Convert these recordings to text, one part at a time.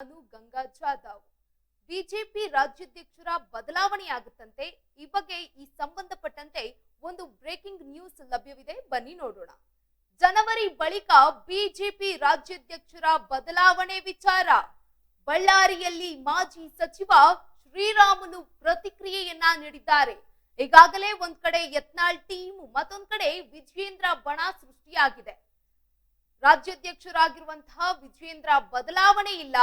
ನಾನು ಗಂಗಾ ಜಾಧವ್ ಬಿಜೆಪಿ ರಾಜ್ಯಾಧ್ಯಕ್ಷರ ಬದಲಾವಣೆಯಾಗುತ್ತಂತೆ, ಈ ಬಗ್ಗೆ ಈ ಸಂಬಂಧಪಟ್ಟಂತೆ ಒಂದು ಬ್ರೇಕಿಂಗ್ ನ್ಯೂಸ್ ಲಭ್ಯವಿದೆ, ಬನ್ನಿ ನೋಡೋಣ. ಜನವರಿ ಬಳಿಕ ಬಿಜೆಪಿ ರಾಜ್ಯಾಧ್ಯಕ್ಷರ ಬದಲಾವಣೆ ವಿಚಾರ. ಬಳ್ಳಾರಿಯಲ್ಲಿ ಮಾಜಿ ಸಚಿವ ಶ್ರೀರಾಮುಲು ಪ್ರತಿಕ್ರಿಯೆಯನ್ನ ನೀಡಿದ್ದಾರೆ. ಈಗಾಗಲೇ ಒಂದ್ ಕಡೆ ಯತ್ನಾಳ್ ಟೀಮ್, ಮತ್ತೊಂದ್ ಕಡೆ ವಿಜಯೇಂದ್ರ ಬಣ ಸೃಷ್ಟಿಯಾಗಿದೆ. ರಾಜ್ಯಾಧ್ಯಕ್ಷರಾಗಿರುವಂತಹ ವಿಜಯೇಂದ್ರ ಬದಲಾವಣೆ ಇಲ್ಲ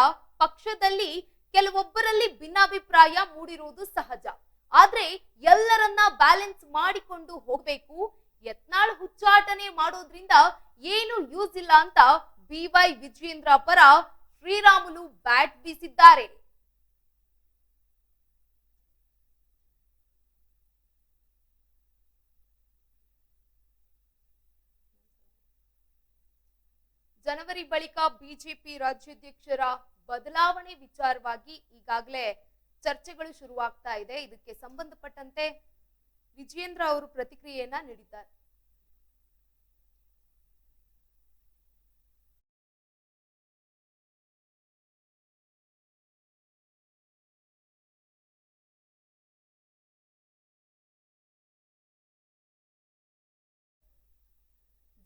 ಪಕ್ಷದಲ್ಲಿ ಕೆಲವೊಬ್ಬರಲ್ಲಿ ಭಿನ್ನಾಭಿಪ್ರಾಯ ಮೂಡಿರುವುದು ಸಹಜ. ಆದ್ರೆ ಎಲ್ಲರನ್ನ ಬ್ಯಾಲೆನ್ಸ್ ಮಾಡಿಕೊಂಡು ಹೋಗ್ಬೇಕು, ಯತ್ನಾಳ್ ಹುಚ್ಚಾಟನೆ ಮಾಡೋದ್ರಿಂದ ಏನು ಯೂಸ್ ಇಲ್ಲ ಅಂತ ಬಿವೈ ವಿಜಯೇಂದ್ರ ಪರ ಶ್ರೀರಾಮುಲು ಬ್ಯಾಟ್ ಬೀಸಿದ್ದಾರೆ. ಜನವರಿ ಬಳಿಕ ಬಿಜೆಪಿ ರಾಜ್ಯಾಧ್ಯಕ್ಷರ ಬದಲಾವಣೆ ವಿಚಾರವಾಗಿ ಈಗಾಗಲೇ ಚರ್ಚೆಗಳು ಶುರುವಾಗ್ತಾ ಇದೆ. ಇದಕ್ಕೆ ಸಂಬಂಧಪಟ್ಟಂತೆ ವಿಜಯೇಂದ್ರ ಅವರು ಪ್ರತಿಕ್ರಿಯೆಯನ್ನ ನೀಡಿದ್ದಾರೆ.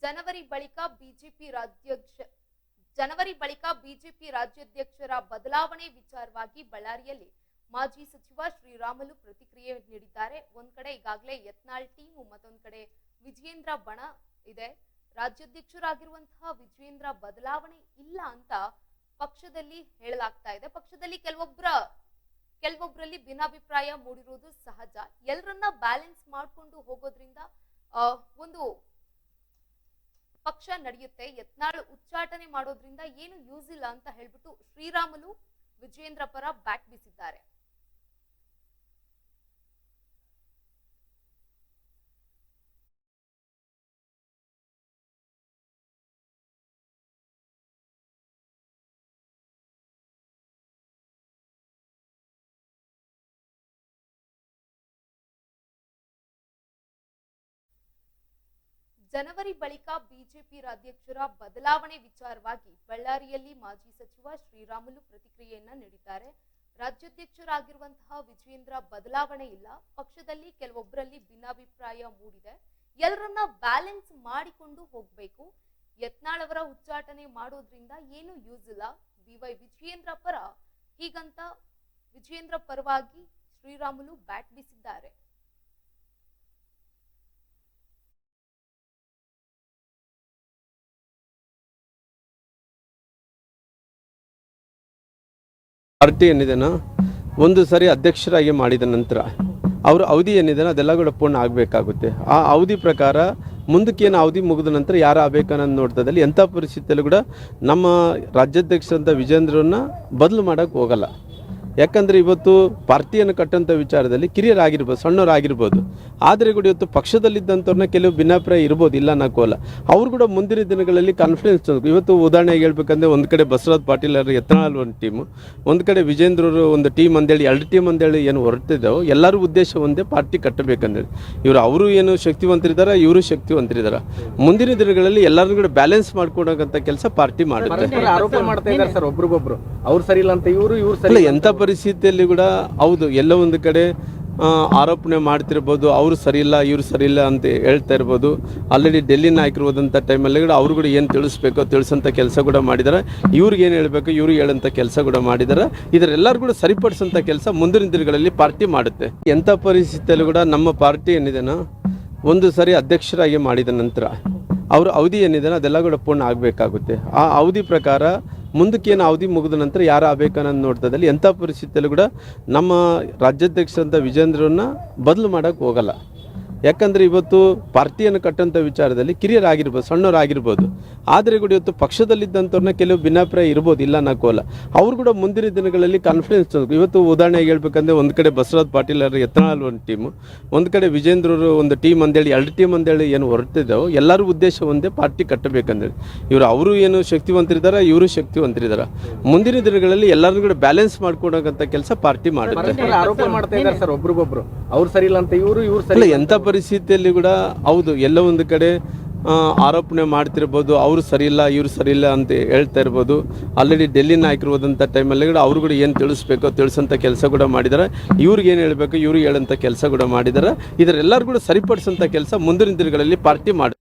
ಜನವರಿ ಬಳಿಕ ಬಿಜೆಪಿ ರಾಜ್ಯಾಧ್ಯಕ್ಷ ಜನವರಿ ಬಳಿಕ ಬಿಜೆಪಿ ರಾಜ್ಯಾಧ್ಯಕ್ಷರ ಬದಲಾವಣೆ ವಿಚಾರವಾಗಿ ಬಳ್ಳಾರಿಯಲ್ಲಿ ಮಾಜಿ ಸಚಿವ ಶ್ರೀರಾಮುಲು ಪ್ರತಿಕ್ರಿಯೆ ನೀಡಿದ್ದಾರೆ. ಒಂದ್ ಕಡೆ ಈಗಾಗಲೇ ಯತ್ನಾಳ್ ಟೀಮು, ಮತ್ತೊಂದ್ ಕಡೆ ವಿಜಯೇಂದ್ರ ಬಣ ಇದೆ. ರಾಜ್ಯಾಧ್ಯಕ್ಷರಾಗಿರುವಂತಹ ವಿಜಯೇಂದ್ರ ಬದಲಾವಣೆ ಇಲ್ಲ ಅಂತ ಪಕ್ಷದಲ್ಲಿ ಹೇಳಲಾಗ್ತಾ ಇದೆ. ಪಕ್ಷದಲ್ಲಿ ಕೆಲವೊಬ್ಬರ ಕೆಲವೊಬ್ಬರಲ್ಲಿ ಭಿನ್ನಾಭಿಪ್ರಾಯ ಮೂಡಿರುವುದು ಸಹಜ. ಎಲ್ಲರನ್ನ ಬ್ಯಾಲೆನ್ಸ್ ಮಾಡ್ಕೊಂಡು ಹೋಗೋದ್ರಿಂದ ಒಂದು ಪಕ್ಷ ನಡೆಯುತ್ತೆ, ಯತ್ನಾಳ್ ಉಚ್ಚಾಟನೆ ಮಾಡೋದ್ರಿಂದ ಏನು ಯೂಸ್ ಇಲ್ಲ ಅಂತ ಹೇಳ್ಬಿಟ್ಟು ಶ್ರೀರಾಮುಲು ವಿಜೇಂದ್ರ ಪರ ಬ್ಯಾಟ್ ಬೀಸಿದ್ದಾರೆ. ಜನವರಿ ಬಳಿಕ ಬಿಜೆಪಿ ರಾಜ್ಯಾಧ್ಯಕ್ಷರ ಬದಲಾವಣೆ ವಿಚಾರವಾಗಿ ಬಳ್ಳಾರಿಯಲ್ಲಿ ಮಾಜಿ ಸಚಿವ ಶ್ರೀರಾಮುಲು ಪ್ರತಿಕ್ರಿಯೆಯನ್ನ ನೀಡಿದ್ದಾರೆ. ರಾಜ್ಯಾಧ್ಯಕ್ಷರಾಗಿರುವಂತಹ ವಿಜಯೇಂದ್ರ ಬದಲಾವಣೆ ಇಲ್ಲ. ಪಕ್ಷದಲ್ಲಿ ಕೆಲವೊಬ್ಬರಲ್ಲಿ ಭಿನ್ನಾಭಿಪ್ರಾಯ ಮೂಡಿದೆ. ಎಲ್ಲರನ್ನ ಬ್ಯಾಲೆನ್ಸ್ ಮಾಡಿಕೊಂಡು ಹೋಗ್ಬೇಕು. ಯತ್ನಾಳ್ ಅವರ ಉಚ್ಚಾಟನೆ ಮಾಡೋದ್ರಿಂದ ಏನು ಯೂಸ್ ಇಲ್ಲ. ಬಿವೈ ವಿಜಯೇಂದ್ರ ಪರ ಹೀಗಂತ ವಿಜಯೇಂದ್ರ ಪರವಾಗಿ ಶ್ರೀರಾಮುಲು ಬ್ಯಾಟ್ ಬೀಸಿದ್ದಾರೆ. ಪಾರ್ಟಿ ಏನಿದೆನೋ, ಒಂದು ಸರಿ ಅಧ್ಯಕ್ಷರಾಗಿ ಮಾಡಿದ ನಂತರ ಅವರ ಅವಧಿ ಏನಿದೆನೋ ಅದೆಲ್ಲ ಕೂಡ ಪೂರ್ಣ ಆಗಬೇಕಾಗುತ್ತೆ. ಆ ಅವಧಿ ಪ್ರಕಾರ ಮುಂದಕ್ಕೆ ಏನು ಅವಧಿ ಮುಗಿದ ನಂತರ ಯಾರು ಆಗಬೇಕನ್ನೋದು ನೋಡ್ತದಲ್ಲಿ ಎಂಥ ಪರಿಸ್ಥಿತಿಯಲ್ಲೂ ಕೂಡ ನಮ್ಮ ರಾಜ್ಯಾಧ್ಯಕ್ಷರಂಥ ವಿಜೇಂದ್ರನ್ನ ಬದಲು ಮಾಡೋಕ್ಕೆ ಹೋಗಲ್ಲ. ಯಾಕಂದರೆ ಇವತ್ತು ಪಾರ್ಟಿಯನ್ನು ಕಟ್ಟಂಥ ವಿಚಾರದಲ್ಲಿ ಕಿರಿಯರಾಗಿರ್ಬೋದು ಸಣ್ಣವರಾಗಿರ್ಬೋದು. ಆದರೆ ಕೂಡ ಇವತ್ತು ಪಕ್ಷದಲ್ಲಿದ್ದಂಥವ್ರನ್ನ ಕೆಲವು ಭಿನ್ನಾಭಿಪ್ರಾಯ ಇರ್ಬೋದು ಇಲ್ಲ ಅನ್ನೋಕ್ಕೋಲ್ಲ ಅವ್ರು ಕೂಡ ಮುಂದಿನ ದಿನಗಳಲ್ಲಿ ಕಾನ್ಫಿಡೆನ್ಸ್ ಇವತ್ತು ಉದಾಹರಣೆಗೆ ಹೇಳ್ಬೇಕಂದ್ರೆ ಒಂದು ಕಡೆ ಬಸವರಾಜ್ ಪಾಟೀಲ್ ಅವರು ಎತ್ತನಾಳ್ ಒಂದು ಟೀಮು ಒಂದು ಕಡೆ ವಿಜೇಂದ್ರರು ಒಂದು ಟೀಮ್ ಅಂದೇಳಿ ಎರಡು ಟೀಮ್ ಅಂದೇಳಿ ಏನು ಹೊರಟಿದ್ದಾವೆ ಎಲ್ಲರೂ ಉದ್ದೇಶ ಒಂದೇ ಪಾರ್ಟಿ ಕಟ್ಟಬೇಕಂದೇಳಿ ಇವರು ಅವರು ಏನು ಶಕ್ತಿವಂತರಿದ್ದಾರೆ ಇವರು ಶಕ್ತಿವಂತರಿದ್ದಾರೆ ಮುಂದಿನ ದಿನಗಳಲ್ಲಿ ಎಲ್ಲರನ್ನೂ ಕೂಡ ಬ್ಯಾಲೆನ್ಸ್ ಮಾಡ್ಕೊಡೋಂಥ ಕೆಲಸ ಪಾರ್ಟಿ ಮಾಡುತ್ತೆ. ಆರೋಪ ಮಾಡ್ತಾ ಇದ್ದಾರೆ ಸರ್ ಒಬ್ರಿಗೊಬ್ರು. ಅವ್ರು ಸರಿ ಇಲ್ಲ ಅಂತ ಇವರು ಇವ್ರು ಸರಿ ಎಂತ ಎಂಥ ಪರಿಸ್ಥಿತಿಯಲ್ಲಿ ಕೂಡ ಹೌದು, ಎಲ್ಲ ಒಂದು ಕಡೆ ಆರೋಪಣೆ ಮಾಡ್ತಿರ್ಬೋದು, ಅವರು ಸರಿಯಿಲ್ಲ ಸರಿ ಇಲ್ಲ ಅಂತ ಹೇಳ್ತಾ ಇರ್ಬೋದು. ಆಲ್ರೆಡಿ ಡೆಲ್ಲಿ ನಾಯಕರುವುದಂಥ ಟೈಮಲ್ಲಿ ಕೂಡ ಅವರು ಕೂಡ ಏನು ತಿಳಿಸ್ಬೇಕೋ ತಿಳಿಸೋಂಥ ಕೆಲಸ ಕೂಡ ಮಾಡಿದ್ದಾರೆ. ಇವ್ರಿಗೆ ಏನು ಹೇಳಬೇಕು ಇವ್ರಿಗೆ ಹೇಳೋಂಥ ಕೆಲಸ ಕೂಡ ಮಾಡಿದ್ದಾರೆ. ಇದರೆಲ್ಲರೂ ಕೂಡ ಸರಿಪಡಿಸೋಂಥ ಕೆಲಸ ಮುಂದಿನ ದಿನಗಳಲ್ಲಿ ಪಾರ್ಟಿ ಮಾಡುತ್ತೆ. ಎಂಥ ಪರಿಸ್ಥಿತಿಯಲ್ಲೂ ಕೂಡ ನಮ್ಮ ಪಾರ್ಟಿ ಏನಿದೆನೋ, ಒಂದು ಸರಿ ಅಧ್ಯಕ್ಷರಾಗಿ ಮಾಡಿದ ನಂತರ, ಅವ್ರ ಅವಧಿ ಏನಿದೆ ಅದೆಲ್ಲ ಕೂಡ ಪೂರ್ಣ ಆಗಬೇಕಾಗುತ್ತೆ. ಆ ಅವಧಿ ಪ್ರಕಾರ ಮುಂದಕ್ಕೆ ಏನು ಅವಧಿ ಮುಗಿದ ನಂತರ ಯಾರು ಆಗಬೇಕನ್ನೋದು ನೋಡ್ತದಲ್ಲಿ ಎಂಥ ಪರಿಸ್ಥಿತಿಯಲ್ಲೂ ಕೂಡ ನಮ್ಮ ರಾಜ್ಯಾಧ್ಯಕ್ಷರಂಥ ವಿಜೇಂದ್ರನ್ನ ಬದಲು ಮಾಡೋಕ್ಕೆ ಹೋಗಲ್ಲ. ಯಾಕಂದರೆ ಇವತ್ತು ಪಾರ್ಟಿಯನ್ನು ಕಟ್ಟಂತ ವಿಚಾರದಲ್ಲಿ ಕಿರಿಯರಾಗಿರ್ಬೋದು ಸಣ್ಣವರಾಗಿರ್ಬೋದು. ಆದರೆ ಕೂಡ ಇವತ್ತು ಪಕ್ಷದಲ್ಲಿದ್ದಂಥವ್ರನ್ನ ಕೆಲವು ಭಿನ್ನಾಭಿಪ್ರಾಯ ಇರ್ಬೋದು ಇಲ್ಲ ಅನ್ನೋಕ್ಕೋಲ್ಲ ಅವ್ರು ಕೂಡ ಮುಂದಿನ ದಿನಗಳಲ್ಲಿ ಕಾನ್ಫಿಡೆನ್ಸ್ ಇವತ್ತು ಉದಾಹರಣೆಗೆ ಹೇಳ್ಬೇಕಂದ್ರೆ ಒಂದು ಕಡೆ ಬಸವರಾಜ್ ಪಾಟೀಲ್ ಅವರು ಎತ್ತನಾಳ್ ಒಂದು ಟೀಮು ಒಂದು ಕಡೆ ವಿಜೇಂದ್ರರು ಒಂದು ಟೀಮ್ ಅಂದೇಳಿ ಎರಡು ಟೀಮ್ ಅಂದೇಳಿ ಏನು ಹೊರಟಿದ್ದಾವೆ ಎಲ್ಲರೂ ಉದ್ದೇಶ ಒಂದೇ ಪಾರ್ಟಿ ಕಟ್ಟಬೇಕಂದೇಳಿ ಇವರು ಅವರು ಏನು ಶಕ್ತಿವಂತರಿದ್ದಾರೆ ಇವರು ಶಕ್ತಿವಂತರಿದ್ದಾರೆ. ಮುಂದಿನ ದಿನಗಳಲ್ಲಿ ಎಲ್ಲರನ್ನೂ ಕೂಡ ಬ್ಯಾಲೆನ್ಸ್ ಮಾಡ್ಕೊಡೋಂಥ ಕೆಲಸ ಪಾರ್ಟಿ ಮಾಡುತ್ತೆ. ಪರಸ್ಪರ ಆರೋಪ ಮಾಡ್ತಾ ಇದ್ದಾರೆ ಸರ್ ಒಬ್ರಿಗೊಬ್ರು. ಅವ್ರು ಸರಿ ಇಲ್ಲ ಅಂತ ಇವರು ಇವರು ಅಲ್ಲ ಸರಿ ಇಲ್ಲ ಎಂಥ ಪರಿಸ್ಥಿತಿಯಲ್ಲಿ ಕೂಡ ಹೌದು, ಎಲ್ಲ ಒಂದು ಕಡೆ ಆರೋಪಣೆ ಮಾಡ್ತಿರ್ಬೋದು, ಅವರು ಸರಿ ಇಲ್ಲ ಇವರು ಸರಿಯಿಲ್ಲ ಅಂತ ಹೇಳ್ತಾ ಇರ್ಬೋದು. ಆಲ್ರೆಡಿ ಡೆಲ್ಲಿ ನಾಯಕರು ಹೋದಂಥ ಟೈಮಲ್ಲಿ ಕೂಡ ಅವರು ಕೂಡ ಏನು ತಿಳಿಸ್ಬೇಕು ತಿಳಿಸೋಂಥ ಕೆಲಸ ಕೂಡ ಮಾಡಿದ್ದಾರೆ. ಇವ್ರಿಗೆ ಏನು ಹೇಳಬೇಕು, ಇವ್ರಿಗೆ ಹೇಳೋಂಥ ಕೆಲಸ ಕೂಡ ಮಾಡಿದ್ದಾರೆ. ಇದರೆಲ್ಲರೂ ಕೂಡ ಸರಿಪಡಿಸೋಂಥ ಕೆಲಸ ಮುಂದಿನ ದಿನಗಳಲ್ಲಿ ಪಾರ್ಟಿ ಮಾಡಿ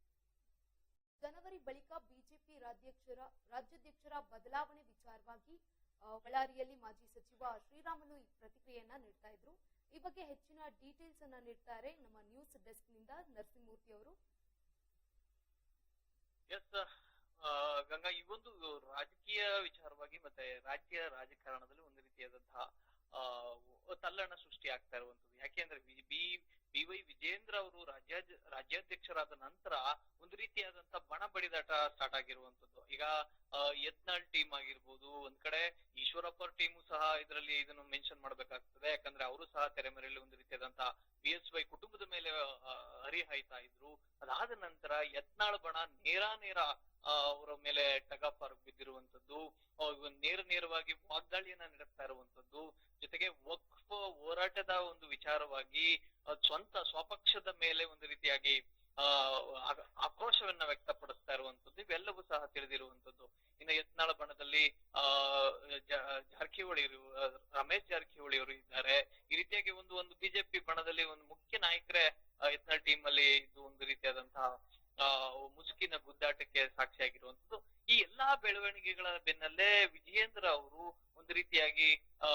ಜನವರಿ ಬಳಿಕ ಬಿಜೆಪಿ ರಾಜ್ಯಾಧ್ಯಕ್ಷರ ರಾಜ್ಯಾಧ್ಯಕ್ಷರ ಬದಲಾವಣೆ ವಿಚಾರವಾಗಿ ಆ, ಬಳ್ಳಾರಿಯಲ್ಲಿ ಮಾಜಿ ಸಚಿವ ಶ್ರೀರಾಮುಲು ಈ ಪ್ರತಿಕ್ರಿಯೆಯನ್ನ ನೀಡ್ತಾ ಇದ್ರು ಈ ಬಗ್ಗೆ ಹೆಚ್ಚಿನ ಡೀಟೇಲ್ಸ್ ಅನ್ನ ನೀಡ್ತಾರೆ ನಮ್ಮ ನ್ಯೂಸ್ ಡೆಸ್ಕ್ನಿಂದ ನರಸಿಂಹಮೂರ್ತಿ ಅವರು. ಎಸ್ ಗಂಗಾ, ಈ ಒಂದು ರಾಜಕೀಯ ವಿಚಾರವಾಗಿ ಮತ್ತೆ ರಾಜ್ಯ ರಾಜಕಾರಣದಲ್ಲಿ ಒಂದು ರೀತಿಯಾದಂತಹ ತಲ್ಲಣ ಸೃಷ್ಟಿ ಆಗ್ತಾ ಇರುವಂತದ್ದು ಯಾಕೆಂದ್ರೆ B B B Y Vijendra ಅವರು ರಾಜ್ಯ ರಾಜ್ಯಾಧ್ಯಕ್ಷರಾದ ನಂತರ ಒಂದು ರೀತಿಯಾದಂತ ಬಣ ಬಡಿದಾಟ ಸ್ಟಾರ್ಟ್ ಆಗಿರುವಂತದ್ದು. ಈಗ ಯತ್ನಾಳ್ ಟೀಮ್ ಆಗಿರ್ಬೋದು, ಒಂದ್ ಕಡೆ ಈಶ್ವರಪ್ಪ ಟೀಮು ಸಹ ಇದರಲ್ಲಿ ಇದನ್ನು ಮೆನ್ಷನ್ ಮಾಡ್ಬೇಕಾಗ್ತದೆ. ಯಾಕಂದ್ರೆ ಅವರು ಸಹ ತೆರೆಮರೆಯಲ್ಲಿ ಒಂದು ರೀತಿಯಾದಂತ ಬಿ ಎಸ್ ವೈ ಕುಟುಂಬದ ಮೇಲೆ ಹರಿಹಾಯ್ತಾ ಇದ್ರು. ಅದಾದ ನಂತರ ಯತ್ನಾಳ್ ಬಣ ನೇರ ನೇರ ಅವರ ಮೇಲೆ ಟಗಫರ್ ಬಿದ್ದಿರುವಂತದ್ದು. ನೇರ ನೇರವಾಗಿ ವಾಗ್ದಾಳಿಯನ್ನ ನಡೆಸ್ತಾ ಇರುವಂತದ್ದು. ಜೊತೆಗೆ ವಕ್ಫ್ ಹೋರಾಟದ ಒಂದು ವಿಚಾರವಾಗಿ ಸ್ವಂತ ಸ್ವಪಕ್ಷದ ಮೇಲೆ ಒಂದು ರೀತಿಯಾಗಿ ಆಕ್ರೋಶವನ್ನ ವ್ಯಕ್ತಪಡಿಸ್ತಾ ಇರುವಂತದ್ದು ಇವೆಲ್ಲವೂ ಸಹ ತಿಳಿದಿರುವಂತದ್ದು ಇನ್ನು ಯತ್ನಾಳ ಬಣದಲ್ಲಿ, ಆ ಜಾರಕಿಹೊಳಿ ರಮೇಶ್ ಜಾರಕಿಹೊಳಿ ಅವರು ಇದ್ದಾರೆ. ಈ ರೀತಿಯಾಗಿ ಒಂದು ಒಂದು ಬಿಜೆಪಿ ಬಣದಲ್ಲಿ ಒಂದು ಮುಖ್ಯ ನಾಯಕರೇ ಯತ್ನಾಳ ಟೀಮ್ ಅಲ್ಲಿ ಇದು ಒಂದು ರೀತಿಯಾದಂತಹ, ಆ, ಮುಸುಕಿನ ಗುದ್ದಾಟಕ್ಕೆ ಸಾಕ್ಷಿಯಾಗಿರುವಂತದ್ದು ಈ ಎಲ್ಲಾ ಬೆಳವಣಿಗೆಗಳ ಬೆನ್ನಲ್ಲೇ ವಿಜಯೇಂದ್ರ ಅವರು ಒಂದು ರೀತಿಯಾಗಿ ಆ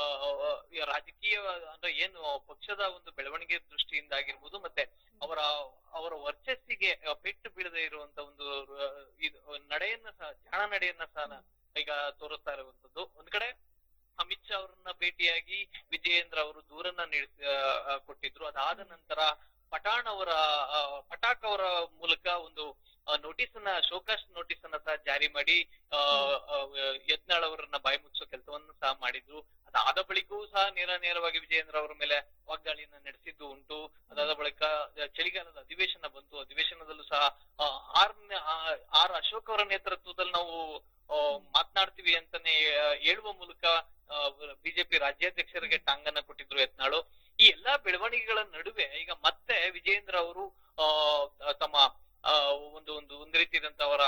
ರಾಜಕೀಯ ಅಂದ್ರೆ ಏನು ಪಕ್ಷದ ಒಂದು ಬೆಳವಣಿಗೆ ದೃಷ್ಟಿಯಿಂದ ಆಗಿರ್ಬೋದು ಮತ್ತೆ ಅವರ ಅವರ ವರ್ಚಸ್ಸಿಗೆ ಪೆಟ್ಟು ಬೀಳದೆ ಇರುವಂತ ಒಂದು ಇದು ನಡೆಯನ್ನ ಸಹ ಜಾಣ ನಡೆಯನ್ನ ಸಹ ಈಗ ತೋರಿಸ್ತಾ ಇರುವಂತದ್ದು. ಒಂದ್ ಕಡೆ ಅಮಿತ್ ಶಾ ಅವರನ್ನ ಭೇಟಿಯಾಗಿ ವಿಜಯೇಂದ್ರ ಅವರು ದೂರನ್ನ ಆ, ಕೊಟ್ಟಿದ್ರು. ಅದಾದ ನಂತರ ಪಠಾಣ್ ಅವರ ಪಟಾಕ್ ಅವರ ಮೂಲಕ ಒಂದು ನೋಟಿಸ್ ಅನ್ನ ಶೋಕಾಸ್ ನೋಟಿಸ್ ಅನ್ನ ಸಹ ಜಾರಿ ಮಾಡಿ ಯತ್ನಾಳ್ ಅವರನ್ನ ಬಾಯಿ ಮುಚ್ಚೋ ಕೆಲಸವನ್ನು ಸಹ ಮಾಡಿದ್ರು. ಅದಾದ ಬಳಿಕವೂ ಸಹ ನೇರ, ನೇರವಾಗಿ ವಿಜಯೇಂದ್ರ ಅವರ ಮೇಲೆ ವಾಗ್ದಾಳಿಯನ್ನ ನಡೆಸಿದ್ದು ಉಂಟು. ಅದಾದ ಬಳಿಕ ಚಳಿಗಾಲದ ಅಧಿವೇಶನ ಬಂತು. ಅಧಿವೇಶನದಲ್ಲೂ ಸಹ ಆರ್ ಆರ್ ಅಶೋಕ್ ಅವರ ನೇತೃತ್ವದಲ್ಲಿ ನಾವು ಮಾತನಾಡ್ತೀವಿ ಅಂತಾನೆ ಹೇಳುವ ಮೂಲಕ ಬಿಜೆಪಿ ರಾಜ್ಯಾಧ್ಯಕ್ಷರಿಗೆ ಟಾಂಗನ್ನ ಕೊಟ್ಟಿದ್ರು ಯತ್ನಾಳು. ಈ ಎಲ್ಲಾ ಬೆಳವಣಿಗೆಗಳ ನಡುವೆ ಈಗ ಮತ್ತೆ ವಿಜಯೇಂದ್ರ ಅವರು ತಮ್ಮ ಒಂದು ಒಂದು ಒಂದು ರೀತಿಯಾದಂತವರ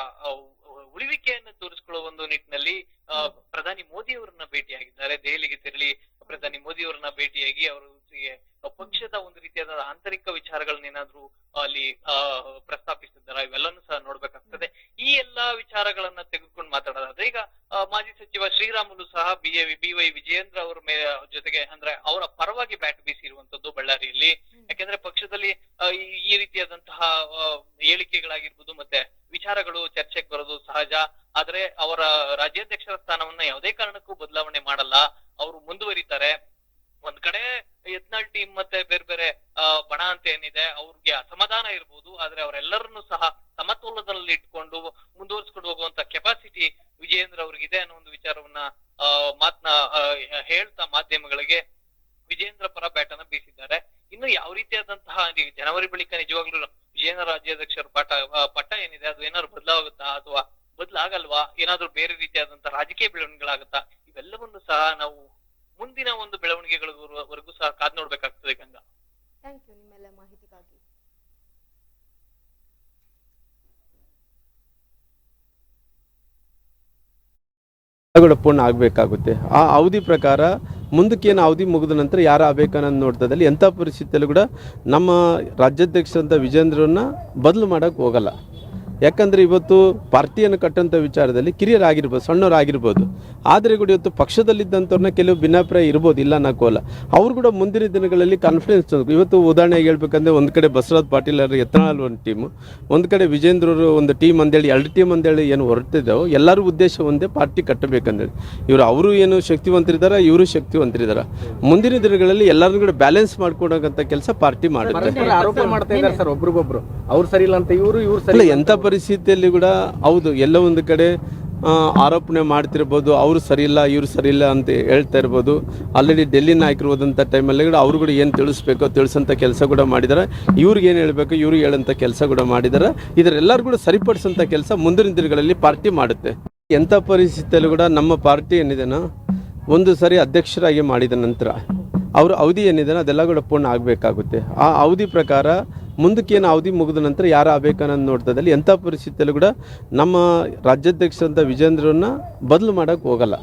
ಉಳಿವಿಕೆಯನ್ನು ತೋರಿಸಿಕೊಳ್ಳುವ ಒಂದು ನಿಟ್ಟಿನಲ್ಲಿ ಪ್ರಧಾನಿ ಮೋದಿ ಅವರನ್ನ ಭೇಟಿಯಾಗಿದ್ದಾರೆ. ದೆಹಲಿಗೆ ತೆರಳಿ ಪ್ರಧಾನಿ ಮೋದಿ ಅವರನ್ನ ಭೇಟಿಯಾಗಿ ಅವರು ಪಕ್ಷದ ಒಂದು ರೀತಿಯಾದ ಆಂತರಿಕ ವಿಚಾರಗಳನ್ನೇನಾದ್ರೂ ಅಲ್ಲಿ ಆ, ಪ್ರಸ್ತಾಪಿಸಿದ್ದಾರಾ? ಇವೆಲ್ಲನೂ ಸಹ ನೋಡ್ಬೇಕಾಗ್ತದೆ. ಈ ಎಲ್ಲಾ ವಿಚಾರಗಳನ್ನ ತೆಗೆದುಕೊಂಡು ಮಾತಾಡೋದಾದ್ರೆ ಈಗ ಮಾಜಿ ಸಚಿವ ಶ್ರೀರಾಮುಲು ಸಹ ಬಿ ಬಿ ವೈ ವಿಜಯೇಂದ್ರ ಅವರ ಜೊತೆಗೆ ಅಂದ್ರೆ ಅವರ ಪರವಾಗಿ ಬ್ಯಾಟ್ ಬೀಸಿರುವಂತದ್ದು ಬಳ್ಳಾರಿಯಲ್ಲಿ. ಯಾಕೆಂದ್ರೆ ಪಕ್ಷದಲ್ಲಿ ಈ ರೀತಿಯಾದಂತಹ ಹೇಳಿಕೆಗಳಾಗಿರ್ಬೋದು ಮತ್ತೆ ವಿಚಾರಗಳು ಚರ್ಚೆಗೆ ಬರೋದು ಸಹಜ. ಆದ್ರೆ ಅವರ ರಾಜ್ಯಾಧ್ಯಕ್ಷರ ಸ್ಥಾನವನ್ನ ಯಾವುದೇ ಕಾರಣಕ್ಕೂ ಬದಲಾವಣೆ ಮಾಡಲ್ಲ. ಅವರು ಮುಂದುವರಿತಾರೆ. ಒಂದ್ ಕಡೆ ಯತ್ನಾಳ್ ಟೀಮ್ ಮತ್ತೆ ಬೇರೆ ಬೇರೆ ಬಣ ಅಂತ ಏನಿದೆ, ಅವ್ರಿಗೆ ಅಸಮಾಧಾನ ಇರ್ಬೋದು, ಆದ್ರೆ ಅವರೆಲ್ಲರನ್ನು ಸಹ ಸಮತೋಲನದಲ್ಲಿ ಇಟ್ಕೊಂಡು ಮುಂದುವರಿಸ್ಕೊಂಡು ಹೋಗುವಂತ ಕೆಪಾಸಿಟಿ ವಿಜಯೇಂದ್ರ ಅವ್ರಿಗಿದೆ ಅನ್ನೋ ಒಂದು ವಿಚಾರವನ್ನ ಮಾತ್ನ ಹೇಳ್ತಾ ಮಾಧ್ಯಮಗಳಿಗೆ ವಿಜೇಂದ್ರ ಪರ ಬ್ಯಾಟ್ ಅನ್ನ ಬೀಸಿದ್ದಾರೆ. ಇನ್ನು ಯಾವ ರೀತಿಯಾದಂತಹ ಜನವರಿ ಬಳಿಕ ನಿಜವಾಗ್ಲೂ ವಿಜೇಂದ್ರ ರಾಜ್ಯಾಧ್ಯಕ್ಷರ ಪಟ್ಟ ಪಟ್ಟ ಏನಿದೆ, ಅದು ಏನಾದ್ರು ಬದಲಾಗುತ್ತಾ, ಅಥವಾ ಬದಲಾಗಲ್ವಾ, ಏನಾದ್ರೂ ಬೇರೆ ರೀತಿಯಾದಂತಹ ರಾಜಕೀಯ ಬೆಳವಣಿಗೆಗಳಾಗುತ್ತಾ, ಇವೆಲ್ಲವನ್ನು ಸಹ ನಾವು ಮುಂದಿನ ಒಂದು ಬೆಳವಣಿಗೆಗಳವರೆಗೂ ಸಹ ಕಾದ್ ನೋಡ್ಬೇಕಾಗ್ತದೆ ಗಂಗಾ. ಥ್ಯಾಂಕ್ ಯು ನಿಮ್ಮೆಲ್ಲ ಮಾಹಿತಿಗಾಗಿ. ಪೂರ್ಣ ಆಗಬೇಕಾಗುತ್ತೆ. ಆ ಅವಧಿ ಪ್ರಕಾರ ಮುಂದಕ್ಕೇನು ಅವಧಿ ಮುಗಿದ ನಂತರ ಯಾರು ಆಗಬೇಕು ಅನ್ನೋ ನೋಡ್ತದಲ್ಲಿ ಎಂಥ ಪರಿಸ್ಥಿತಿಯಲ್ಲೂ ಕೂಡ ನಮ್ಮ ರಾಜ್ಯಾಧ್ಯಕ್ಷರಂಥ ವಿಜೇಂದ್ರನ್ನ ಬದಲು ಮಾಡೋಕ್ಕೆ ಹೋಗಲ್ಲ. ಯಾಕಂದರೆ ಇವತ್ತು ಪಾರ್ಟಿಯನ್ನು ಕಟ್ಟಂಥ ವಿಚಾರದಲ್ಲಿ ಕಿರಿಯರಾಗಿರ್ಬೋದು ಸಣ್ಣವರಾಗಿರ್ಬೋದು. ಆದರೆ ಕೂಡ ಇವತ್ತು ಪಕ್ಷದಲ್ಲಿದ್ದಂಥವ್ರನ್ನ ಕೆಲವು ಭಿನ್ನಾಭಿಪ್ರಾಯ ಇರ್ಬೋದು ಇಲ್ಲ ಅನ್ನೋಕ್ಕೋಲ್ಲ ಅವ್ರು ಕೂಡ ಮುಂದಿನ ದಿನಗಳಲ್ಲಿ ಕಾನ್ಫಿಡೆನ್ಸ್ ಇವತ್ತು ಉದಾಹರಣೆಗೆ ಹೇಳ್ಬೇಕಂದ್ರೆ ಒಂದು ಕಡೆ ಬಸವರಾಜ್ ಪಾಟೀಲ್ ಅವರು ಎತ್ತನಾಳ್ ಒಂದು ಟೀಮು ಒಂದು ಕಡೆ ವಿಜೇಂದ್ರರು ಒಂದು ಟೀಮ್ ಅಂದೇಳಿ ಎರಡು ಟೀಮ್ ಅಂದೇಳಿ ಏನು ಹೊರಟಿದ್ದಾವೆ ಎಲ್ಲರೂ ಉದ್ದೇಶ ಒಂದೇ ಪಾರ್ಟಿ ಕಟ್ಟಬೇಕಂದೇಳಿ ಇವರು ಅವರು ಏನು ಶಕ್ತಿವಂತರಿದ್ದಾರೆ ಇವರು ಶಕ್ತಿವಂತರಿದ್ದಾರೆ? ಮುಂದಿನ ದಿನಗಳಲ್ಲಿ ಎಲ್ಲರನ್ನೂ ಕೂಡ ಬ್ಯಾಲೆನ್ಸ್ ಮಾಡ್ಕೊಡೋಂಥ ಕೆಲಸ ಪಾರ್ಟಿ ಮಾಡುತ್ತೆ. ಆರೋಪ ಮಾಡ್ತಾ ಇದ್ದಾರೆ ಸರ್ ಒಬ್ರಿಗೊಬ್ರು. ಅವ್ರು ಸರಿ ಇಲ್ಲ ಅಂತ ಇವರು ಇವ್ರು ಸರಿ ಎಂತ ಪರಿಸ್ಥಿತಿಯಲ್ಲಿ ಕೂಡ ಹೌದು, ಎಲ್ಲ ಒಂದು ಕಡೆ ಆರೋಪಣೆ ಮಾಡ್ತಿರ್ಬೋದು, ಅವರು ಸರಿಯಿಲ್ಲ, ಇವರು ಸರಿ ಇಲ್ಲ ಅಂತ ಹೇಳ್ತಾ ಇರ್ಬೋದು. ಆಲ್ರೆಡಿ ಡೆಲ್ಲಿ ನಾಯಕರು ಹೋದಂಥ ಟೈಮಲ್ಲಿ ಕೂಡ ಅವರು ಕೂಡ ಏನು ತಿಳಿಸ್ಬೇಕೋ ತಿಳಿಸೋಂಥ ಕೆಲಸ ಕೂಡ ಮಾಡಿದ್ದಾರೆ ಇವ್ರಿಗೆ ಏನು ಹೇಳಬೇಕು, ಇವ್ರಿಗೆ ಹೇಳೋಂಥ ಕೆಲಸ ಕೂಡ ಮಾಡಿದ್ದಾರೆ ಇದರೆಲ್ಲರೂ ಕೂಡ ಸರಿಪಡಿಸೋಂಥ ಕೆಲಸ ಮುಂದಿನ ದಿನಗಳಲ್ಲಿ ಪಾರ್ಟಿ ಮಾಡುತ್ತೆ. ಎಂಥ ಪರಿಸ್ಥಿತಿಯಲ್ಲೂ ಕೂಡ ನಮ್ಮ ಪಾರ್ಟಿ ಏನಿದೆನೋ, ಒಂದು ಸರಿ ಅಧ್ಯಕ್ಷರಾಗಿ ಮಾಡಿದ ನಂತರ, ಅವರ ಅವಧಿ ಏನಿದೆ ಅದೆಲ್ಲ ಕೂಡ ಪೂರ್ಣ ಆಗಬೇಕಾಗುತ್ತೆ. ಆ ಅವಧಿ ಪ್ರಕಾರ ಮುಂದಕ್ಕೆ ಏನು ಅವಧಿ ಮುಗಿದ ನಂತರ ಯಾರು ಆಗ್ಬೇಕನ್ನೋದು ನೋಡ್ತದಲ್ಲಿ ಎಂಥ ಪರಿಸ್ಥಿತಿಯಲ್ಲೂ ಕೂಡ ನಮ್ಮ ರಾಜ್ಯಾಧ್ಯಕ್ಷರಂಥ ವಿಜೇಂದ್ರನ್ನ ಬದಲು ಮಾಡೋಕ್ಕೆ ಹೋಗಲ್ಲ.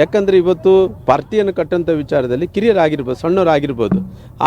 ಯಾಕಂದರೆ ಇವತ್ತು ಪಾರ್ಟಿಯನ್ನು ಕಟ್ಟಂಥ ವಿಚಾರದಲ್ಲಿ ಕಿರಿಯರಾಗಿರ್ಬೋದು ಸಣ್ಣವರಾಗಿರ್ಬೋದು.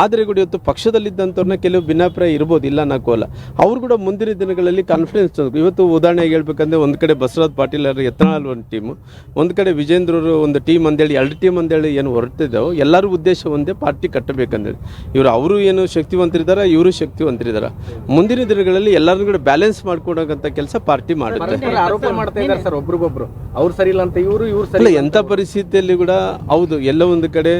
ಆದರೆ ಕೂಡ ಇವತ್ತು ಪಕ್ಷದಲ್ಲಿದ್ದಂಥವ್ರನ್ನ ಕೆಲವು ಭಿನ್ನಾಭಿಪ್ರಾಯ ಇರ್ಬೋದು ಇಲ್ಲ ಅನ್ನೋಕ್ಕೋಲ್ಲ ಅವ್ರು ಕೂಡ ಮುಂದಿನ ದಿನಗಳಲ್ಲಿ ಕಾನ್ಫಿಡೆನ್ಸ್ ಇವತ್ತು ಉದಾಹರಣೆಗೆ ಹೇಳ್ಬೇಕಂದ್ರೆ ಒಂದು ಕಡೆ ಬಸವರಾಜ್ ಪಾಟೀಲ್ ಅವರು ಎತ್ತನಾಳ್ ಒಂದು ಟೀಮು ಒಂದು ಕಡೆ ವಿಜೇಂದ್ರರು ಒಂದು ಟೀಮ್ ಅಂದೇಳಿ ಎರಡು ಟೀಮ್ ಅಂದೇಳಿ ಏನು ಹೊರಟಿದ್ದಾವೆ ಎಲ್ಲರೂ ಉದ್ದೇಶ ಒಂದೇ ಪಾರ್ಟಿ ಕಟ್ಟಬೇಕಂದೇಳಿ ಇವರು ಅವರು ಏನು ಶಕ್ತಿವಂತರಿದ್ದಾರೆ ಇವರು ಶಕ್ತಿವಂತರಿದ್ದಾರೆ ಮುಂದಿನ ದಿನಗಳಲ್ಲಿ ಎಲ್ಲರೂ ಕೂಡ ಬ್ಯಾಲೆನ್ಸ್ ಮಾಡ್ಕೊಡೋಂಥ ಕೆಲಸ ಪಾರ್ಟಿ ಮಾಡುತ್ತೆ. ಆರೋಪ ಮಾಡ್ತಾ ಇದ್ದಾರೆ ಸರ್ ಒಬ್ರಿಗೊಬ್ರು. ಅವ್ರು ಸರಿ ಇಲ್ಲ ಅಂತ ಇವರು ಇವ್ರು ಸರಿ ಎಂಥ ಪರಿಸ್ಥಿತಿಯಲ್ಲಿ ಕೂಡ ಹೌದು, ಎಲ್ಲ ಒಂದು ಕಡೆ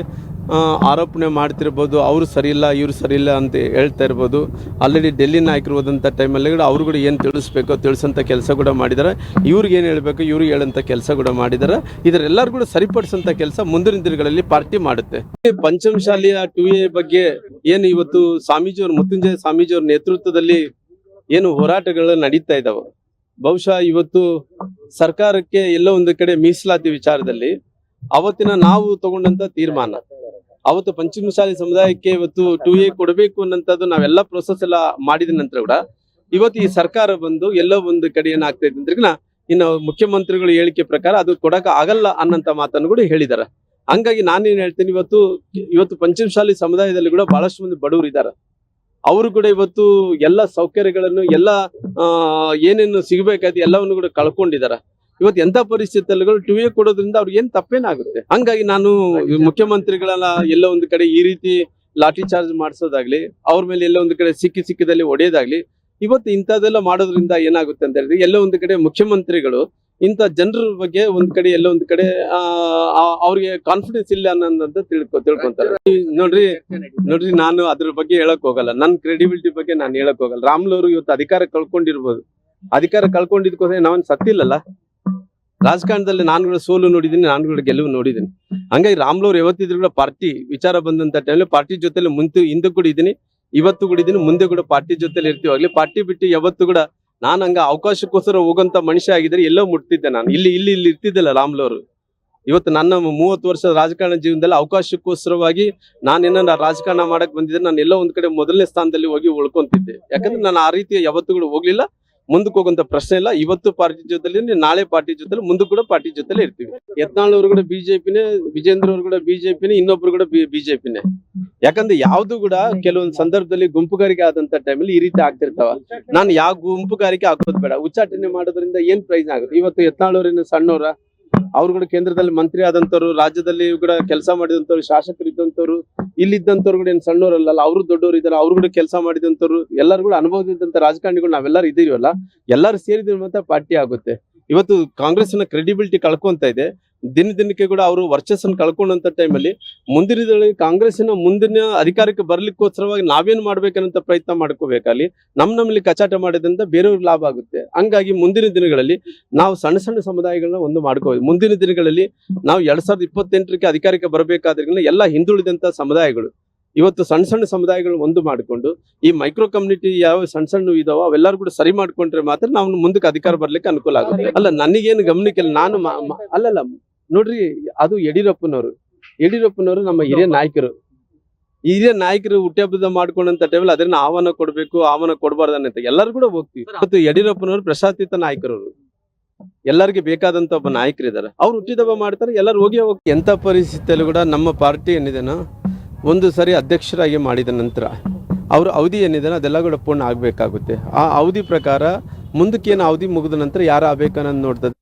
ಆರೋಪಣೆ ಮಾಡ್ತಿರ್ಬೋದು, ಅವರು ಸರಿಯಿಲ್ಲ, ಇವರು ಸರಿ ಇಲ್ಲ ಅಂತ ಹೇಳ್ತಾ ಇರ್ಬೋದು. ಆಲ್ರೆಡಿ ಡೆಲ್ಲಿ ನಾಯಕರು ಹೋದಂಥ ಟೈಮಲ್ಲಿ ಕೂಡ ಅವ್ರು ಕೂಡ ಏನು ತಿಳಿಸ್ಬೇಕೋ ತಿಳಿಸೋಂಥ ಕೆಲಸ ಕೂಡ ಮಾಡಿದ್ದಾರೆ. ಇವ್ರಿಗೆ ಏನು ಹೇಳಬೇಕು ಇವ್ರಿಗೆ ಹೇಳೋಂಥ ಕೆಲಸ ಕೂಡ ಮಾಡಿದ್ದಾರೆ. ಇದರೆಲ್ಲರೂ ಕೂಡ ಸರಿಪಡಿಸೋಂಥ ಕೆಲಸ ಮುಂದಿನ ದಿನಗಳಲ್ಲಿ ಪಾರ್ಟಿ ಮಾಡುತ್ತೆ. ಪಂಚಮಶಾಲಿಯ ಟು ಎ ಬಗ್ಗೆ ಏನು ಇವತ್ತು ಸ್ವಾಮೀಜಿಯವ್ರ, ಮೃತ್ಯುಂಜಯ ಸ್ವಾಮೀಜಿಯವ್ರ ನೇತೃತ್ವದಲ್ಲಿ ಏನು ಹೋರಾಟಗಳು ನಡೀತಾ ಇದ್ದಾವೆ ಬಹುಶಃ ಇವತ್ತು ಸರ್ಕಾರಕ್ಕೆ ಎಲ್ಲೋ ಒಂದು ಕಡೆ ಮೀಸಲಾತಿ ವಿಚಾರದಲ್ಲಿ ಅವತ್ತಿನ ನಾವು ತಗೊಂಡಂತ ತೀರ್ಮಾನ. ಅವತ್ತು ಪಂಚಮಸಾಲಿ ಸಮುದಾಯಕ್ಕೆ ಇವತ್ತು ಟು ಎ ಕೊಡಬೇಕು ಅನ್ನಂಥದ್ದು ನಾವೆಲ್ಲ ಪ್ರೊಸೆಸ್ ಎಲ್ಲ ಮಾಡಿದ ನಂತರ ಕೂಡ ಇವತ್ತು ಈ ಸರ್ಕಾರ ಬಂದು ಎಲ್ಲೋ ಒಂದು ಕಡೆ ಏನಾಗ್ತೈತೆ ಅಂದ್ರೆ ಇನ್ನು ಮುಖ್ಯಮಂತ್ರಿಗಳು ಹೇಳಿಕೆ ಪ್ರಕಾರ ಅದು ಕೊಡಕ ಆಗಲ್ಲ ಅನ್ನಂತ ಮಾತನ್ನು ಕೂಡ ಹೇಳಿದ್ದಾರೆ. ಹಂಗಾಗಿ ನಾನೇನ್ ಹೇಳ್ತೀನಿ, ಇವತ್ತು ಇವತ್ತು ಪಂಚಮಶಾಲಿ ಸಮುದಾಯದಲ್ಲಿ ಕೂಡ ಬಹಳಷ್ಟು ಮಂದಿ ಬಡವರು ಇದ್ದಾರೆ. ಅವರು ಕೂಡ ಇವತ್ತು ಎಲ್ಲ ಸೌಕರ್ಯಗಳನ್ನು, ಎಲ್ಲ ಏನೇನು ಸಿಗಬೇಕಾದ ಎಲ್ಲವನ್ನು ಕೂಡ ಕಳ್ಕೊಂಡಿದ್ದಾರೆ. ಇವತ್ತು ಎಂತ ಪರಿಸ್ಥಿತಿಗಳು ಟಿವಿ ಕೊಡೋದ್ರಿಂದ ಅವ್ರಿಗೆ ಏನ್ ತಪ್ಪೇನಾಗುತ್ತೆ? ಹಂಗಾಗಿ ನಾನು ಮುಖ್ಯಮಂತ್ರಿಗಳೆಲ್ಲ ಎಲ್ಲ ಒಂದು ಕಡೆ ಈ ರೀತಿ ಲಾಠಿ ಚಾರ್ಜ್ ಮಾಡಿಸೋದಾಗ್ಲಿ ಅವ್ರ ಮೇಲೆ ಎಲ್ಲ ಒಂದು ಕಡೆ ಸಿಕ್ಕಿ ಸಿಕ್ಕಿದಲ್ಲಿ ಒಡೆಯೋದಾಗ್ಲಿ ಇವತ್ತು ಇಂಥದ್ದೆಲ್ಲ ಮಾಡೋದ್ರಿಂದ ಏನಾಗುತ್ತೆ ಅಂತ ಹೇಳಿದ್ರೆ ಎಲ್ಲ ಒಂದು ಕಡೆ ಮುಖ್ಯಮಂತ್ರಿಗಳು ಇಂಥ ಜನರ ಬಗ್ಗೆ ಒಂದ್ ಕಡೆ ಎಲ್ಲ ಒಂದ್ ಕಡೆ ಅವ್ರಿಗೆ ಕಾನ್ಫಿಡೆನ್ಸ್ ಇಲ್ಲ ಅನ್ನೋದಂತ ತಿಳ್ಕೊ ತಿಳ್ಕೊಂತಾರೆ. ನೋಡ್ರಿ ನೋಡ್ರಿ ನಾನು ಅದ್ರ ಬಗ್ಗೆ ಹೇಳಕ್ ಹೋಗಲ್ಲ. ನನ್ನ ಕ್ರೆಡಿಬಿಲಿಟಿ ಬಗ್ಗೆ ನಾನು ಹೇಳಕ್ ಹೋಗಲ್ಲ. ರಾಮ್ಲವ್ರು ಇವತ್ತು ಅಧಿಕಾರ ಕಳ್ಕೊಂಡಿರ್ಬೋದು. ಅಧಿಕಾರ ಕಳ್ಕೊಂಡಿದ್ಕೋಸ್ಕರ ನಾವೇನ್ ಸತ್ತಿಲ್ಲಲ್ಲ? ರಾಜಕಾರಣದಲ್ಲಿ ನಾನುಗಳ ಕೂಡ ಸೋಲು ನೋಡಿದ್ದೀನಿ ನಾನುಗಳ ಕೂಡ ಗೆಲುವು ನೋಡಿದ್ದೀನಿ. ಹಂಗಾಗಿ ರಾಮ್ಲವ್ರು ಯಾವತ್ತಿದ್ರು ಕೂಡ ಪಾರ್ಟಿ ವಿಚಾರ ಬಂದಂತ ಟೈಮಲ್ಲಿ ಪಾರ್ಟಿ ಜೊತೆಲಿ ಮುಂದೆ ಹಿಂದೆ ಕೂಡ ಇದ್ದೀನಿ ಇವತ್ತು ಕೂಡ ಇದ್ದೀನಿ ಮುಂದೆ ಕೂಡ ಪಾರ್ಟಿ ಜೊತೆಲಿ ಇರ್ತೀವಾಗ್ಲಿ ಪಾರ್ಟಿ ಬಿಟ್ಟು ಯಾವತ್ತು ಕೂಡ ನಾನು ಹಂಗ ಅವಕಾಶಕ್ಕೋಸ್ಕರ ಹೋಗಂತ ಮನುಷ್ಯ ಆಗಿದ್ರೆ ಎಲ್ಲೋ ಮುಟ್ತಿದ್ದೆ ನಾನು. ಇಲ್ಲಿ ಇಲ್ಲಿ ಇಲ್ಲಿ ಇರ್ತಿದ್ದಿಲ್ಲ ರಾಮ್ಲವ್ರು ಇವತ್ತು ನನ್ನ ಮೂವತ್ತು ವರ್ಷದ ರಾಜಕಾರಣ ಜೀವನದಲ್ಲಿ ಅವಕಾಶಕ್ಕೋಸ್ಕರವಾಗಿ ನಾನೇನ ರಾಜಕಾರಣ ಮಾಡಕ್ ಬಂದಿದ್ರೆ ನಾನು ಎಲ್ಲೋ ಒಂದ್ ಕಡೆ ಮೊದಲನೇ ಸ್ಥಾನದಲ್ಲಿ ಹೋಗಿ ಉಳ್ಕೊಂತಿದ್ದೆ. ಯಾಕಂದ್ರೆ ನಾನು ಆ ರೀತಿ ಯಾವತ್ತು ಕೂಡ ಹೋಗ್ಲಿಲ್ಲ. ಮುಂದಕ್ಕೆ ಹೋಗುವಂತ ಪ್ರಶ್ನೆ ಇಲ್ಲ. ಇವತ್ತು ಪಾರ್ಟಿ ಜೊತೆಲಿ ನಾಳೆ ಪಾರ್ಟಿ ಜೊತೆಲಿ, ಮುಂದೆ ಕೂಡ ಪಾರ್ಟಿ ಜೊತೆಲಿ ಇರ್ತೀವಿ. ಯತ್ನಾಳ್ ಅವರು ಕೂಡ ಬಿಜೆಪಿನೇ, ವಿಜೇಂದ್ರ ಅವರು ಕೂಡ ಬಿಜೆಪಿನೇ, ಇನ್ನೊಬ್ರು ಕೂಡ ಬಿಜೆಪಿನೇ. ಯಾಕಂದ್ರೆ ಯಾವ್ದು ಕೂಡ ಕೆಲವೊಂದು ಸಂದರ್ಭದಲ್ಲಿ ಗುಂಪುಗಾರಿಕೆ ಆದಂತ ಟೈಮಲ್ಲಿ ಈ ರೀತಿ ಆಗ್ತಿರ್ತಾವ. ನಾನು ಯಾವ ಗುಂಪುಗಾರಿಕೆ ಹಾಕೋದ್ ಬೇಡ. ಉಚ್ಚಾಟನೆ ಮಾಡೋದ್ರಿಂದ ಏನ್ ಪ್ರಯೋಜನ ಆಗುತ್ತೆ? ಇವತ್ತು ಯತ್ನಾಳ್ ಸಣ್ಣವರ ಸಣ್ಣವ್ರ? ಅವ್ರು ಕೇಂದ್ರದಲ್ಲಿ ಮಂತ್ರಿ ಆದಂತವ್ರು, ರಾಜ್ಯದಲ್ಲಿ ಕೂಡ ಕೆಲಸ ಮಾಡಿದಂತವ್ರು, ಶಾಸಕರು ಇದ್ದಂತವ್ರು, ಇಲ್ಲಿದ್ದಂತವ್ರು ಕೂಡ ಏನ್ ಸಣ್ಣವರಲ್ಲ ಅವರು ದೊಡ್ಡವರು ಇದ್ದಾರೆ, ಅವ್ರು ಕೂಡ ಕೆಲಸ ಮಾಡಿದಂತವ್ರು, ಎಲ್ಲರೂ ಕೂಡ ಅನುಭವದಿದ್ದಂತ ರಾಜಕಾರಣಿಗಳು ನಾವೆಲ್ಲರೂ ಇದೀವಲ್ಲ ಎಲ್ಲರೂ ಸೇರಿದ್ರೆ ಮಾತ್ರ ಪಾರ್ಟಿ ಆಗುತ್ತೆ. ಇವತ್ತು ಕಾಂಗ್ರೆಸ್ನ ಕ್ರೆಡಿಬಿಲಿಟಿ ಕಳ್ಕೊಂತ ಇದೆ. ದಿನ ದಿನಕ್ಕೆ ಕೂಡ ಅವರು ವರ್ಚಸ್ಸನ್ನು ಕಳ್ಕೊಂಡಂತ ಟೈಮಲ್ಲಿ ಮುಂದಿನ ಕಾಂಗ್ರೆಸ್ನ ಮುಂದಿನ ಅಧಿಕಾರಕ್ಕೆ ಬರ್ಲಿಕ್ಕೋಸ್ಕರವಾಗಿ ನಾವೇನ್ ಮಾಡ್ಬೇಕನ್ನಂತ ಪ್ರಯತ್ನ ಮಾಡ್ಕೋಬೇಕಲ್ಲಿ ನಮ್ ನಮ್ಮಲ್ಲಿ ಕಚಾಟ ಮಾಡೋದ್ರಿಂದ ಬೇರೆಯವ್ರಿಗೆ ಲಾಭ ಆಗುತ್ತೆ. ಹಂಗಾಗಿ ಮುಂದಿನ ದಿನಗಳಲ್ಲಿ ನಾವು ಸಣ್ಣ ಸಣ್ಣ ಸಮುದಾಯಗಳನ್ನ ಒಂದು ಮಾಡ್ಕೋಬೇಕು ಮುಂದಿನ ದಿನಗಳಲ್ಲಿ ನಾವು ಎರಡ್ ಸಾವಿರದ ಇಪ್ಪತ್ತೆಂಟರಿಗೆ ಅಧಿಕಾರಕ್ಕೆ ಬರಬೇಕಾದ್ರಿಂದ ಎಲ್ಲ ಹಿಂದುಳಿದಂತ ಸಮುದಾಯಗಳು, ಇವತ್ತು ಸಣ್ಣ ಸಣ್ಣ ಸಮುದಾಯಗಳು ಒಂದು ಮಾಡಿಕೊಂಡು, ಈ ಮೈಕ್ರೋ ಕಮ್ಯುನಿಟಿ ಯಾವ ಸಣ್ಣ ಸಣ್ಣ ಇದಾವೋ ಅವೆಲ್ಲರೂ ಕೂಡ ಸರಿ ಮಾಡ್ಕೊಂಡ್ರೆ ಮಾತ್ರ ನಾವು ಮುಂದಕ್ಕೆ ಅಧಿಕಾರ ಬರ್ಲಿಕ್ಕೆ ಅನುಕೂಲ ಆಗುತ್ತೆ. ಅಲ್ಲ, ನನಗೇನು ಗಮನಕ್ಕೆ ನಾನು ಅಲ್ಲಲ್ಲ. ನೋಡ್ರಿ ಅದು ಯಡಿಯೂರಪ್ಪನವರು. ಯಡಿಯೂರಪ್ಪನವರು ನಮ್ಮ ಹಿರಿಯ ನಾಯಕರು. ಹಿರಿಯ ನಾಯಕರು ಹುಟ್ಟಹಬ್ಬದ ಮಾಡ್ಕೊಂಡಂತ ಟೈಮಲ್ಲಿ ಅದನ್ನ ಆಹ್ವಾನ ಕೊಡ್ಬೇಕು ಆಹ್ವಾನ ಕೊಡಬಾರ್ದು ಎಲ್ಲರೂ ಕೂಡ ಹೋಗ್ತೀವಿ. ಮತ್ತು ಯಡಿಯೂರಪ್ಪನವರು ಪ್ರಶಾಂತಿತ ನಾಯಕರವರು. ಎಲ್ಲರಿಗೆ ಬೇಕಾದಂತ ಒಬ್ಬ ನಾಯಕರಿದ್ದಾರೆ ಅವ್ರು ಹುಟ್ಟಿದಬ್ಬ ಮಾಡ್ತಾರೆ ಎಲ್ಲರೂ ಹೋಗಿ ಹೋಗಿ. ಎಂಥ ಪರಿಸ್ಥಿತಿಯಲ್ಲೂ ಕೂಡ ನಮ್ಮ ಪಾರ್ಟಿ ಏನಿದೆನೋ ಒಂದು ಸರಿ ಅಧ್ಯಕ್ಷರಾಗಿ ಮಾಡಿದ ನಂತರ ಅವ್ರ ಅವಧಿ ಏನಿದೆ ಅದೆಲ್ಲ ಕೂಡ ಪೂರ್ಣ ಆಗಬೇಕಾಗುತ್ತೆ. ಆ ಅವಧಿ ಪ್ರಕಾರ ಮುಂದಕ್ಕೆ ಏನು ಅವಧಿ ಮುಗಿದ ನಂತರ ಯಾರು ಆಗ್ಬೇಕನ್ನೋದು ನೋಡ್ತದೆ